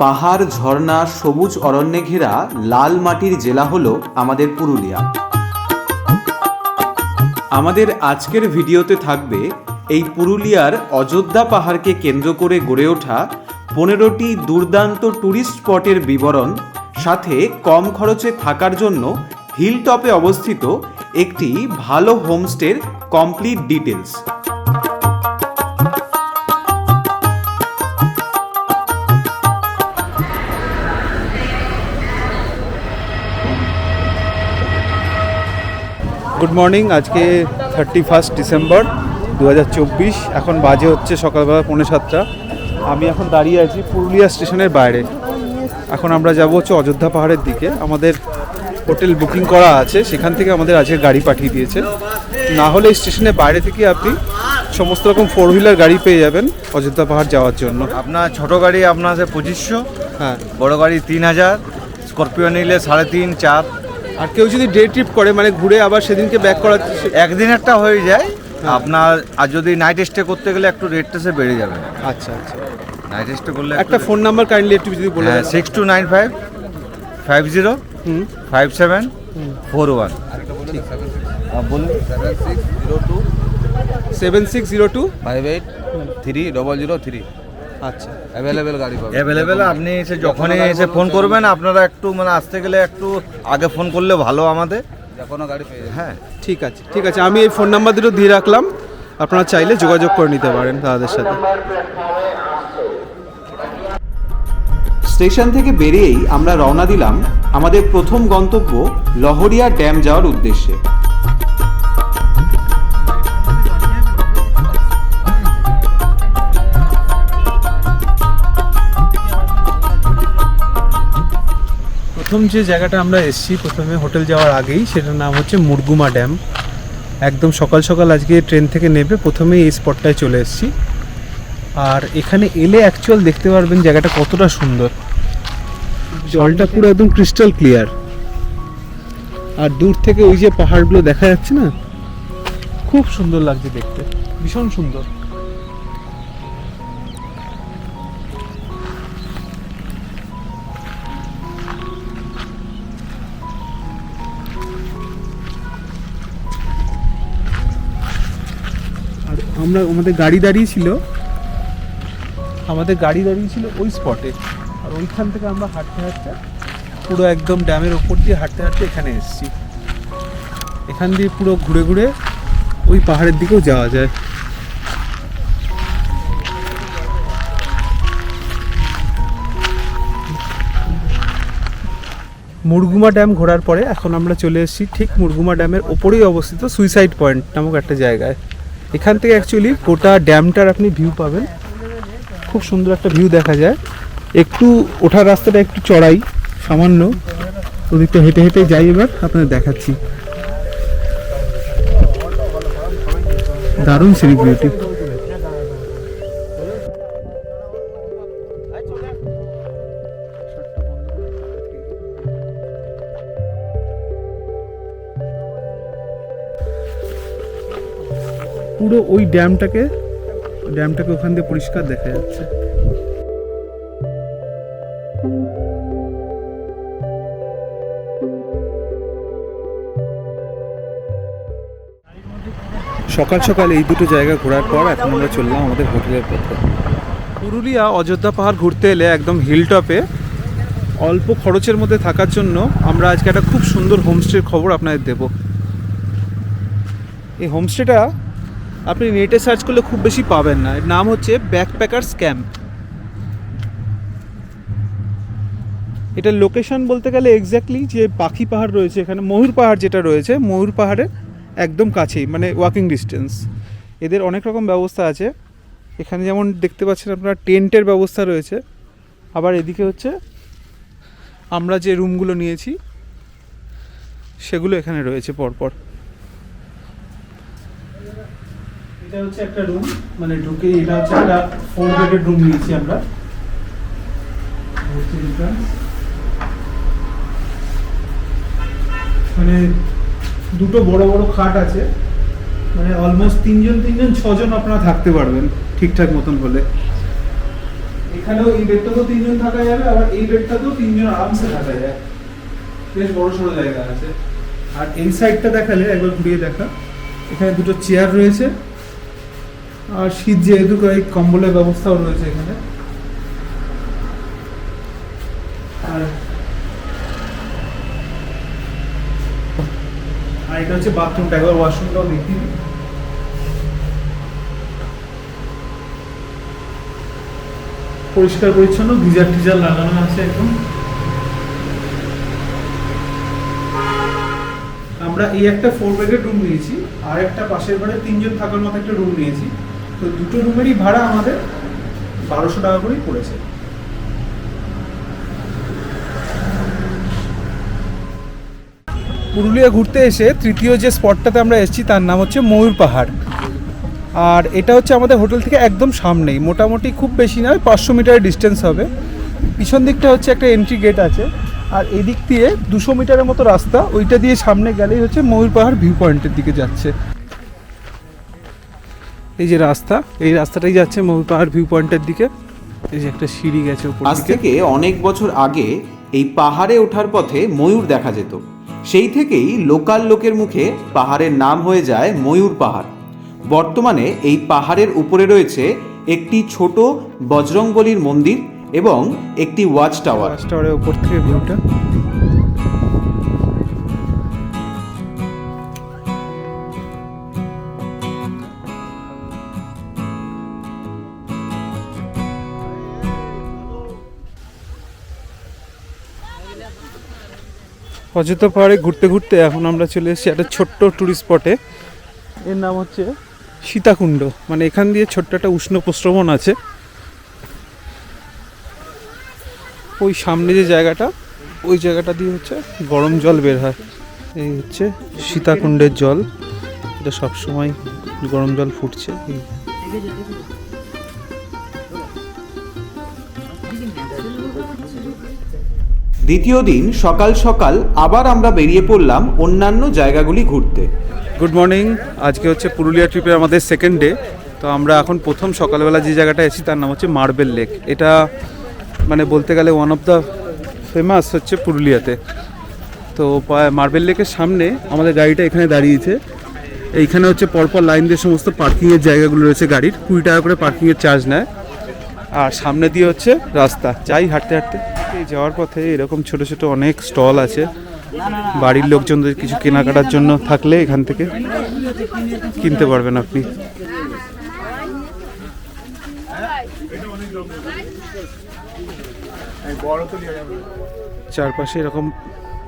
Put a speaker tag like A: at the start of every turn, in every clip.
A: পাহাড়, ঝর্ণা, সবুজ অরণ্যে ঘেরা লাল মাটির জেলা হলো আমাদের পুরুলিয়া। আমাদের আজকের ভিডিওতে থাকবে এই পুরুলিয়ার অযোধ্যা পাহাড়কে কেন্দ্র করে গড়ে ওঠা পনেরোটি দুর্দান্ত ট্যুরিস্ট স্পটের বিবরণ, সাথে কম খরচে থাকার জন্য হিল টপে অবস্থিত একটি ভালো হোমস্টের কমপ্লিট ডিটেলস
B: গুড মর্নিং আজকে থার্টি ফার্স্ট ডিসেম্বর দু হাজার চব্বিশ এখন বাজে হচ্ছে সকালবেলা পৌনে সাতটা। আমি এখন দাঁড়িয়ে আছি পুরুলিয়া স্টেশনের বাইরে। এখন আমরা যাব হচ্ছে অযোধ্যা পাহাড়ের দিকে। আমাদের হোটেল বুকিং করা আছে সেখান থেকে আমাদের আজকে গাড়ি পাঠিয়ে দিয়েছে। না হলে স্টেশনের বাইরে থেকে আপনি সমস্ত রকম ফোর হুইলার গাড়ি পেয়ে যাবেন অযোধ্যা পাহাড় যাওয়ার জন্য।
C: আপনার ছোট গাড়ি আপনার আছে পঁচিশশো
B: হ্যাঁ।
C: বড় গাড়ি তিন হাজার স্করপিও নিলে সাড়ে তিন চার।
B: আর কেউ যদি ডে ট্রিপ করে মানে ঘুরে আবার সেদিনকে ব্যাক করার
C: একদিন একটা হয়ে যায়। আপনার আর যদি নাইট স্টে করতে গেলে একটু রেটটা সে বেড়ে যাবে।
B: আচ্ছা আচ্ছা।
C: নাইট স্টে করলে
B: একটা ফোন নাম্বার কাইন্ডলি একটু যদি বলে
C: হ্যাঁ
B: দেন।
C: Six two nine five five zero
B: হুম।
C: ফাইভ সেভেন ফোর ওয়ান বলুন।
B: Two seven six zero two
D: five eight three double zero three
B: আচ্ছা।
D: অ্যাভেলেবেল গাড়ি পাবে
C: অ্যাভেলেবেল আপনি এসে যখনই এসে ফোন করবেন আপনারা একটু মানে আসতে গেলে একটু আগে ফোন করলে ভালো আমাদের।
D: যে কোনো গাড়ি পেয়ে
C: হ্যাঁ।
B: ঠিক আছে ঠিক আছে আমি এই ফোন নাম্বার দুটো দিয়ে রাখলাম। আপনারা চাইলে যোগাযোগ করে নিতে পারেন দাদাদের সাথে।
A: স্টেশন থেকে বেরিয়েই আমরা রওনা দিলাম আমাদের প্রথম গন্তব্য লহরিয়া ড্যাম যাওয়ার উদ্দেশ্যে।
B: প্রথম যে জায়গাটা আমরা এসেছি, প্রথমে হোটেল যাওয়ার আগেই, সেটার নাম হচ্ছে মুরগুমা ড্যাম। একদম সকাল সকাল আজকে ট্রেন থেকে নেবে, প্রথমে এই স্পটটায় চলে এসেছি। আর এখানে এলে অ্যাকচুয়াল দেখতে পারবেন জায়গাটা কতটা সুন্দর। জলটা পুরো একদম ক্রিস্টাল ক্লিয়ার আর দূর থেকে ওই যে পাহাড়গুলো দেখা যাচ্ছে না? খুব সুন্দর লাগছে দেখতে। ভীষণ সুন্দর। আমরা আমাদের গাড়ি দাঁড়িয়ে ছিল। আমাদের গাড়ি দাঁড়িয়ে ছিল ওই স্পটে আর ওইখান থেকে আমরা হাঁটতে হাঁটতে পুরো একদম ড্যামের ওপর দিয়ে হাঁটতে হাঁটতে এখানে এসেছি। এখান দিয়ে পুরো ঘুরে ঘুরে ওই পাহাড়ের দিকেও যাওয়া যায়। মুরগুমা ড্যাম ঘোরার পরে এখন আমরা চলে এসেছি ঠিক মুরগুমা ড্যামের ওপরেই অবস্থিত সুইসাইড পয়েন্ট নামক একটা জায়গায়। এখান থেকে অ্যাকচুয়ালি গোটা ড্যামটার আপনি ভিউ পাবেন। খুব সুন্দর একটা ভিউ দেখা যায়। একটু ওঠার রাস্তাটা একটু চড়াই, সামান্য। ওদিকটা হেঁটে হেঁটে যাই এবার, আপনাদের দেখাচ্ছি। দারুণ সিনিক বিউটি পুরো ওই ড্যামটাকে ড্যামটাকে ওখান দিয়ে পরিষ্কার দেখা যাচ্ছে। সকাল সকাল এই দুটো জায়গা ঘোরার পর এখন আমরা চললাম আমাদের হোটেলের পথে। পুরুলিয়া, অযোধ্যা পাহাড় ঘুরতে এলে একদম হিল টপে অল্প খরচের মধ্যে থাকার জন্য আমরা আজকে একটা খুব সুন্দর হোমস্টের খবর আপনাদের দেব। এই হোমস্টেটা আপনি নেটে সার্চ করলে খুব বেশি পাবেন না। এর নাম হচ্ছে ব্যাকপ্যাকার্স ক্যাম্প এটার লোকেশন বলতে গেলে এক্স্যাক্টলি যে পাখি পাহাড় রয়েছে এখানে, ময়ূর পাহাড় যেটা রয়েছে, ময়ূর পাহাড়ের একদম কাছেই মানে ওয়াকিং ডিস্টেন্স এদের অনেক রকম ব্যবস্থা আছে। এখানে যেমন দেখতে পাচ্ছেন আপনার, টেন্টের ব্যবস্থা রয়েছে। আবার এদিকে হচ্ছে, আমরা যে রুমগুলো নিয়েছি, সেগুলো এখানে রয়েছে পরপর। এটা হচ্ছে একটা রুম মানে ঢুকে এটা হচ্ছে একটা ফোর বেডের রুম নিয়েছি আমরা। মানে দুটো বড় বড় খাট আছে। মানে অলমোস্ট তিনজন তিনজন, ছজন আপনারা থাকতে পারবেন ঠিকঠাক মতন হলে। এখানেও এই বেডটাতেও তিনজন থাকা যাবে, আবার এই বেডটাতেও তিনজন আরামসে থাকা যায়। বেশ বড় সড়ো জায়গা আছে। আর এই সাইডটা দেখালে, একবার ঘুরিয়ে দেখা। এখানে দুটো চেয়ার রয়েছে। আর শীত যেহেতু এই কম্বলের ব্যবস্থাও রয়েছে এখানে। আর এটা হচ্ছে বাথরুমটা একবার ওয়াশরুমটাও দেখি। পরিষ্কার পরিচ্ছন্ন, গিজার টিজার লাগানো আছে একদম আমরা এই একটা ফোর বেডের রুম নিয়েছি, আর একটা পাশের ঘরে তিনজন থাকার মতো একটা রুম নিয়েছি। তো দুটো রুমেরই ভাড়া আমাদের বারোশো টাকা করেই পড়েছে। পুরুলিয়া ঘুরতে এসে তৃতীয় যে স্পটটাতে আমরা এসেছি তার নাম হচ্ছে ময়ূর পাহাড়। আর এটা হচ্ছে আমাদের হোটেল থেকে একদম সামনেই, মোটামুটি খুব বেশি নয়, পাঁচশো মিটারের ডিস্টেন্স হবে। পিছন দিকটা হচ্ছে একটা এন্ট্রি গেট আছে, আর এদিক দিয়ে দুশো মিটারের মতো রাস্তা, ওইটা দিয়ে সামনে গেলেই হচ্ছে ময়ূর পাহাড় ভিউ পয়েন্টের দিকে যাচ্ছে। এই যে রাস্তা এই রাস্তাটাই যাচ্ছে ময়ূর পাহাড় ভিউ পয়েন্টের দিকে। এই যে একটা সিঁড়ি গেছে
A: আজ থেকে অনেক বছর আগে এই পাহাড়ে ওঠার পথে ময়ূর দেখা যেত। সেই থেকেই লোকাল লোকের মুখে পাহাড়ের নাম হয়ে যায় ময়ূর পাহাড়। বর্তমানে এই পাহাড়ের উপরে রয়েছে একটি ছোট বজরংবলির মন্দির এবং একটি ওয়াচ টাওয়ার।
B: ওয়াচ টাওয়ারের উপর থেকে ভিউটা। অযোধ্যা পাহাড়ে ঘুরতে ঘুরতে এখন আমরা চলে এসেছি একটা ছোট্ট ট্যুরিস্ট স্পটে এর নাম হচ্ছে সীতাকুণ্ড। মানে এখান দিয়ে ছোট্ট একটা উষ্ণ প্রস্রবণ আছে। ওই সামনে যে জায়গাটা, ওই জায়গাটা দিয়ে হচ্ছে গরম জল বের হয়। এই হচ্ছে সীতাকুণ্ডের জল। এটা সবসময় গরম জল ফুটছে।
A: দ্বিতীয় দিন সকাল সকাল আবার আমরা বেরিয়ে পড়লাম অন্যান্য জায়গাগুলি ঘুরতে।
B: গুড মর্নিং আজকে হচ্ছে পুরুলিয়া ট্রিপের আমাদের সেকেন্ড ডে তো আমরা এখন প্রথম সকালবেলা যে জায়গাটা এসেছি তার নাম হচ্ছে মার্বেল লেক। এটা মানে বলতে গেলে ওয়ান অফ দ্য ফেমাস হচ্ছে পুরুলিয়াতে। তো মার্বেল লেকের সামনে আমাদের গাড়িটা এখানে দাঁড়িয়েছে। এইখানে হচ্ছে পরপর লাইন দিয়ে সমস্ত পার্কিংয়ের জায়গাগুলো রয়েছে গাড়ির। কুড়ি টাকা করে পার্কিংয়ের চার্জ নেয়। আর সামনে দিয়ে হচ্ছে রাস্তা। যাই হাঁটতে হাঁটতে। যাওয়ার পথে এরকম ছোট ছোট অনেক স্টল আছে। বাড়ির লোকজনদের কিছু কেনাকাটার জন্য থাকলে এখান থেকে কিনতে পারবেন আপনি। চারপাশে এরকম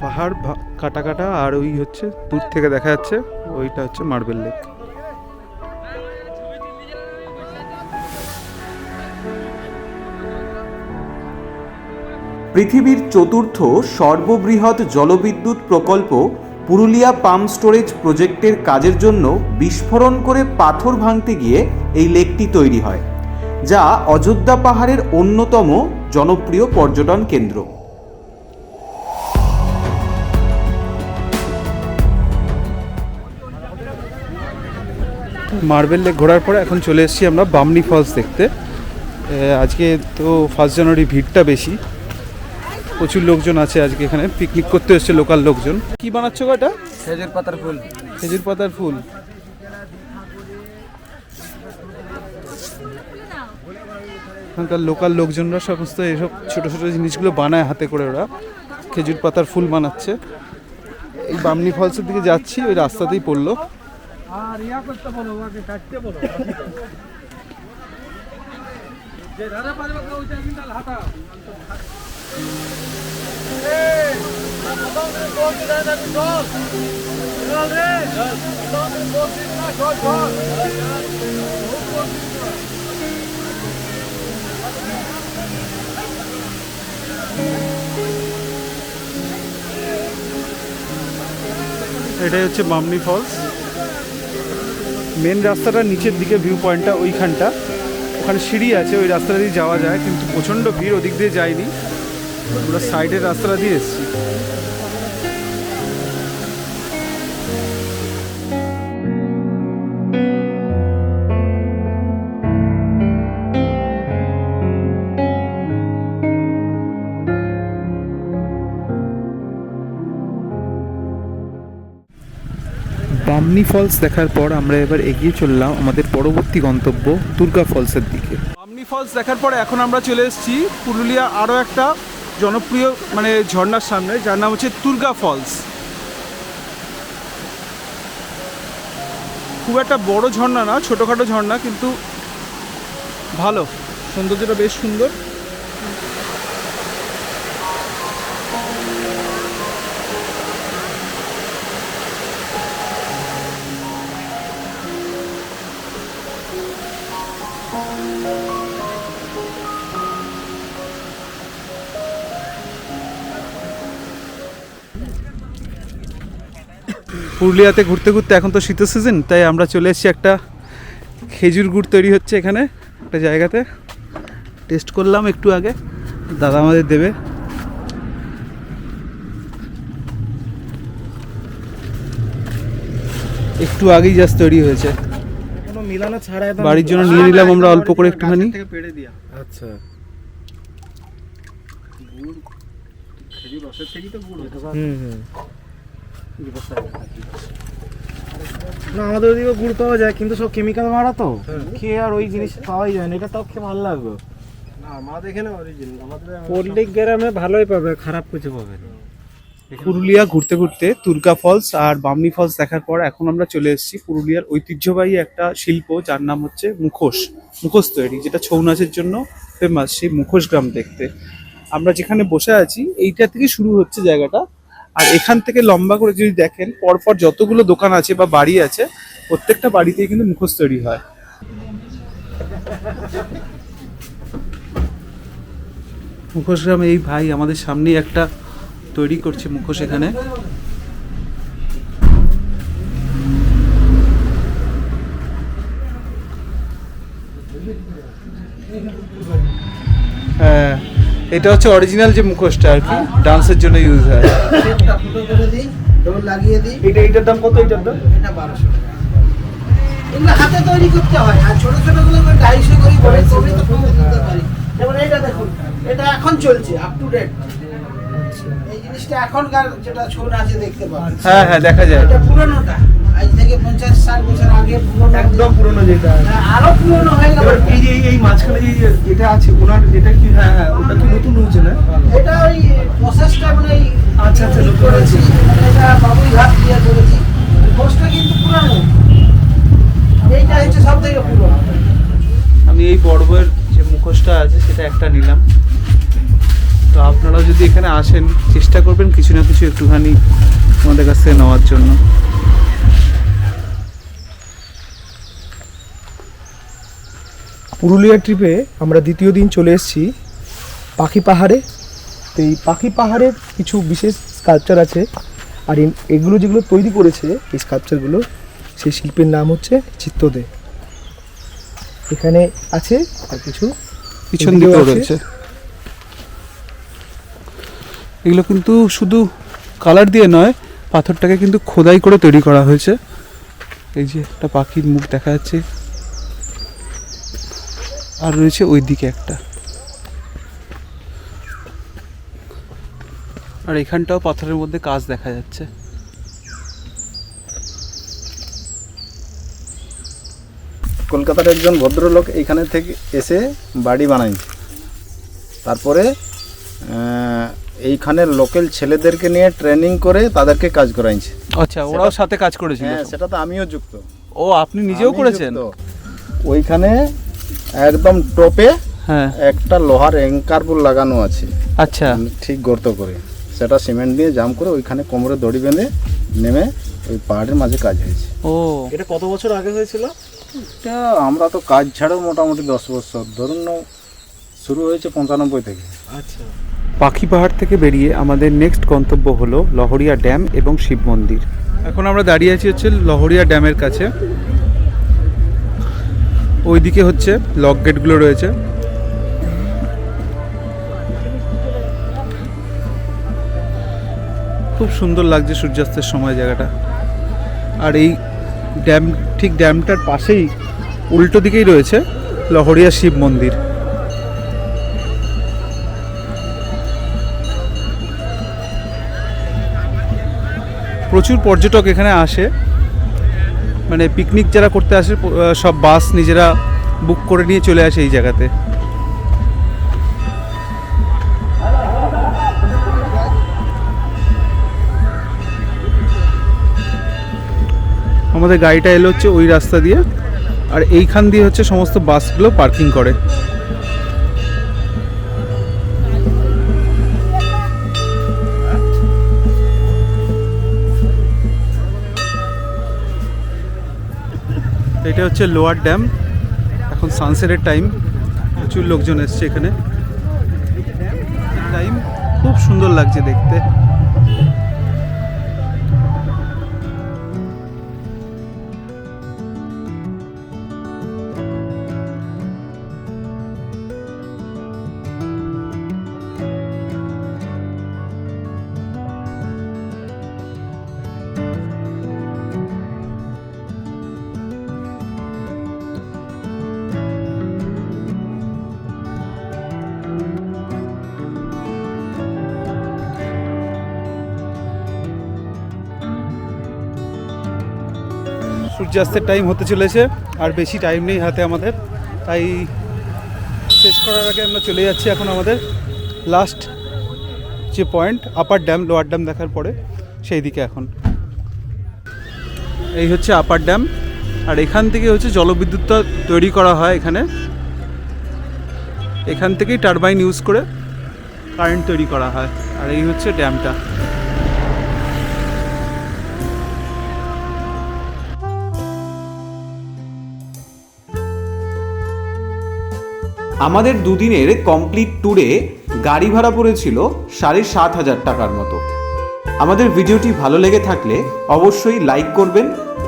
B: পাহাড় কাটা কাটা আর ওই হচ্ছে দূর থেকে দেখা যাচ্ছে, ওইটা হচ্ছে মার্বেল লেক।
A: পৃথিবীর চতুর্থ সর্ববৃহৎ জলবিদ্যুৎ প্রকল্প পুরুলিয়া পাম্প স্টোরেজ প্রজেক্টের কাজের জন্য বিস্ফোরণ করে পাথর ভাঙতে গিয়ে এই লেকটি তৈরি হয়, যা অযোধ্যা পাহাড়ের অন্যতম জনপ্রিয় পর্যটন কেন্দ্র।
B: মার্বেল লেক ঘোরার পরে এখন চলে এসেছি আমরা বামনি ফলস দেখতে। আজকে তো ফার্স্ট জানুয়ারি ভিড়টা বেশি। প্রচুর লোকজন আছে আজকে এখানে পিকনিক করতে এসছে লোকাল লোকজন। কি বানাচ্ছ এটা?
D: খেজুর পাতার ফুল।
B: খেজুর পাতার ফুল। এখানকার লোকাল লোকজনরা সমস্ত এসব ছোট ছোট জিনিসগুলো বানায় হাতে করে ওরা। খেজুর পাতার ফুল বানাচ্ছে। এই বামনি ফলসের দিকে যাচ্ছি ওই রাস্তাতেই পড়ল। এটাই হচ্ছে বামনি ফলস মেন রাস্তাটা নিচের দিকে ভিউ পয়েন্টটা ওইখানটা। ওখানে সিঁড়ি আছে, ওই রাস্তা দিয়ে যাওয়া যায়, কিন্তু প্রচণ্ড ভিড় ওদিক দিয়ে যায়নি আমরা সাইডের রাস্তাটা দিয়ে এসেছি। ফলস দেখার পর আমরা এবার এগিয়ে চললাম আমাদের পরবর্তী গন্তব্য দুর্গা ফলসের দিকে। বামনি ফলস দেখার পর এখন আমরা চলে এসেছি পুরুলিয়া আরও একটা জনপ্রিয় মানে ঝর্ণার সামনে, যার নাম হচ্ছে দুর্গা ফলস। খুব একটা বড় ঝর্ণা না, ছোটোখাটো ঝর্ণা, কিন্তু ভালো। সৌন্দর্যটা বেশ সুন্দর। পুরুলিয়াতে ঘুরতে ঘুরতে এখন তো শীতের সিজন তাই আমরা চলে এসেছি একটা খেজুর গুড় তৈরি হচ্ছে এখানে একটা জায়গাতে টেস্ট করলাম একটু আগে দাদা আমাদের দেবে একটু আগেই জাস্ট তৈরি হয়েছে
E: মিলানো ছাড়া
B: বাড়ির জন্য নিয়ে নিলাম আমরা অল্প করে একটুখানি
E: আচ্ছা হুম হুম না আমাদের ওদিকে গুড় পাওয়া যায় কিন্তু সব কেমিক্যাল মারা তো। খেয়ে আর ওই জিনিস পাওয়াই যায় না এটা তাও খেয়ে ভালো লাগবে। আমাদের এখানে অরিজিনাল আমাদের পল্লিক গ্রামে ভালোই পাবে খারাপ কিছু পাবে না।
B: পুরুলিয়া ঘুরতে ঘুরতে তুর্কা ফলস আর বামনি ফলস দেখার পর এখন আমরা চলে এসেছি পুরুলিয়ার ঐতিহ্যবাহী একটা শিল্প যার নাম হচ্ছে মুখোশ মুখোশ তৈরি যেটা ছৌ নাচের জন্য ফেমাস সেই মুখোশ গ্রাম দেখতে। আমরা যেখানে বসে আছি এইটা থেকে শুরু হচ্ছে জায়গাটা। আর এখান থেকে লম্বা করে যদি দেখেন, পরপর যতগুলো দোকান আছে বা বাড়ি আছে, প্রত্যেকটা বাড়িতেই কিন্তু মুখোশ তৈরি হয়। মুখোশ গ্রামে, এই ভাই আমাদের সামনেই একটা তৈরি করছে মুখোশ এখানে। হ্যাঁ। এটা হচ্ছে অরিজিনাল যে মুখোশটা আর কি ডান্সের জন্য ইউজ হয়।
F: একটা ফুটো করে দিই ডোর লাগিয়ে দিই।
B: এটা এটার দাম কত এটার দাম?
F: এটা বারোশো টাকা। এগুলো হাতে তৈরি করতে হয় আর ছোট ছোটগুলো আমরা ডাইশো করি বড় করি তো কমে দিতে পারি। যেমন এটা দেখুন এটা এখন চলছে আপ টু ডেট এই জিনিসটা এখনকার যেটা ছৌ নাচে দেখতে পাবেন
B: হ্যাঁ হ্যাঁ দেখা যায়।
F: এটা পুরনোটা। আজ থেকে পঞ্চাশ ষাট বছর আগে পুরনো
E: একদম পুরনো যেটা।
F: হ্যাঁ, আরও পুরনো হয়ে গেল।
E: এই যে এই- এই মাঝখানে যে এটা আছে ওনার এটা কি হ্যাঁ হ্যাঁ ওটা কি নতুন হয়েছে না?
F: এটা ওই প্রসেসটা মানে
E: আচ্ছা, আচ্ছা, নতুন
F: করেছি। মানে এটা বাবুই ঘাট দিয়ে করেছি। কোর্সটা কিন্তু পুরানো। এইটা হচ্ছে সব থেকে পুরনো।
B: আমি এই বড়বের যে মুখোশটা আছে সেটা একটা নিলাম। তো আপনারা যদি এখানে আসেন চেষ্টা করবেন কিছু না কিছু একটুখানি আমাদের কাছ থেকে নেওয়ার জন্য।
E: পুরুলিয়া ট্রিপে আমরা দ্বিতীয় দিন চলে এসেছি পাখি পাহাড়ে। তো এই পাখি পাহাড়ের কিছু বিশেষ স্কাল্পচার আছে। আর এগুলো যেগুলো তৈরি করেছে এই স্কাল্পচারগুলো সেই শিল্পের নাম হচ্ছে চিত্তদে। এখানে আছে আর কিছু
B: পিছন দিকেও রয়েছে। এগুলো কিন্তু শুধু কালার দিয়ে নয় পাথরটাকে কিন্তু খোদাই করে তৈরি করা হয়েছে। এই যে একটা পাখির মুখ দেখা যাচ্ছে। আর রয়েছে ওই দিকে একটা। আর এখানটাও পাথরের মধ্যে কাজ দেখা যাচ্ছে।
C: কলকাতার একজন ভদ্রলোক এইখানে থেকে এসে বাড়ি বানাইছে তারপরে এইখানের লোকাল ছেলেদেরকে নিয়ে ট্রেনিং করে তাদেরকে কাজ করাইছে
B: আচ্ছা ওরাও সাথে কাজ করেছিল
C: হ্যাঁ সেটা তো আমিও যুক্ত।
B: ও আপনি নিজেও করেছেন।
C: ওইখানে একদম টপে
B: হ্যাঁ।
C: একটা লোহার অ্যাঙ্কার লাগানো আছে।
B: আচ্ছা।
C: ঠিক গর্ত করে। সেটা সিমেন্ট দিয়ে জাম করে ওইখানে কোমরে দড়ি বেঁধে নেমে ওই পাহাড়ের মাঝে কাজ হয়েছে।
B: ও।
E: এটা কত বছর আগে হয়েছিল?
C: এটা আমরা তো কাজ ছাড়াও মোটামুটি দশ বছর। ধরুন না শুরু হয়েছে পঁচানব্বই থেকে।
E: আচ্ছা।
B: পাখি পাহাড় থেকে বেরিয়ে আমাদের নেক্সট গন্তব্য হলো লহরিয়া ড্যাম এবং শিব মন্দির। এখন আমরা দাঁড়িয়ে আছি হচ্ছে লহরিয়া ড্যামের কাছে। ওইদিকে হচ্ছে লক গেটগুলো রয়েছে। খুব সুন্দর লাগছে সূর্যাস্তের সময় জায়গাটা। আর এই ড্যাম, ঠিক ড্যামটার পাশেই উল্টো দিকেই রয়েছে লহরিয়া শিব মন্দির। প্রচুর পর্যটক এখানে আসে। মানে পিকনিক যারা করতে আসে সব বাস নিজেরা বুক করে নিয়ে চলে আসে এই জায়গাতে। আমাদের গাড়িটা এলো হচ্ছে ওই রাস্তা দিয়ে, আর এইখান দিয়ে হচ্ছে সমস্ত বাসগুলো পার্কিং করে। এটা হচ্ছে লোয়ার ড্যাম। এখন সানসেটের টাইম প্রচুর লোকজন এসছে এখানে। টাইম খুব সুন্দর লাগছে দেখতে। সূর্যাস্তের টাইম হতে চলেছে আর বেশি টাইম নেই হাতে আমাদের। তাই শেষ করার আগে আমরা চলে যাচ্ছি এখন আমাদের লাস্ট যে point upper dam lower dam দেখার পরে, সেই দিকে এখন। এই হচ্ছে আপার ড্যাম আর এখান থেকে হচ্ছে জলবিদ্যুৎটা তৈরি করা হয় এখানে। এখান থেকেই টারবাইন ইউজ করে কারেন্ট তৈরি করা হয়। আর এই হচ্ছে ড্যামটা
A: আমাদের দুদিনের কমপ্লিট ট্যুরে গাড়ি ভাড়া পড়েছিল সাড়ে সাত হাজার টাকার মতো। আমাদের ভিডিওটি ভালো লেগে থাকলে অবশ্যই লাইক করবেন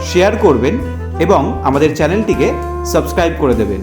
A: শেয়ার করবেন এবং আমাদের চ্যানেলটিকে সাবস্ক্রাইব করে দেবেন।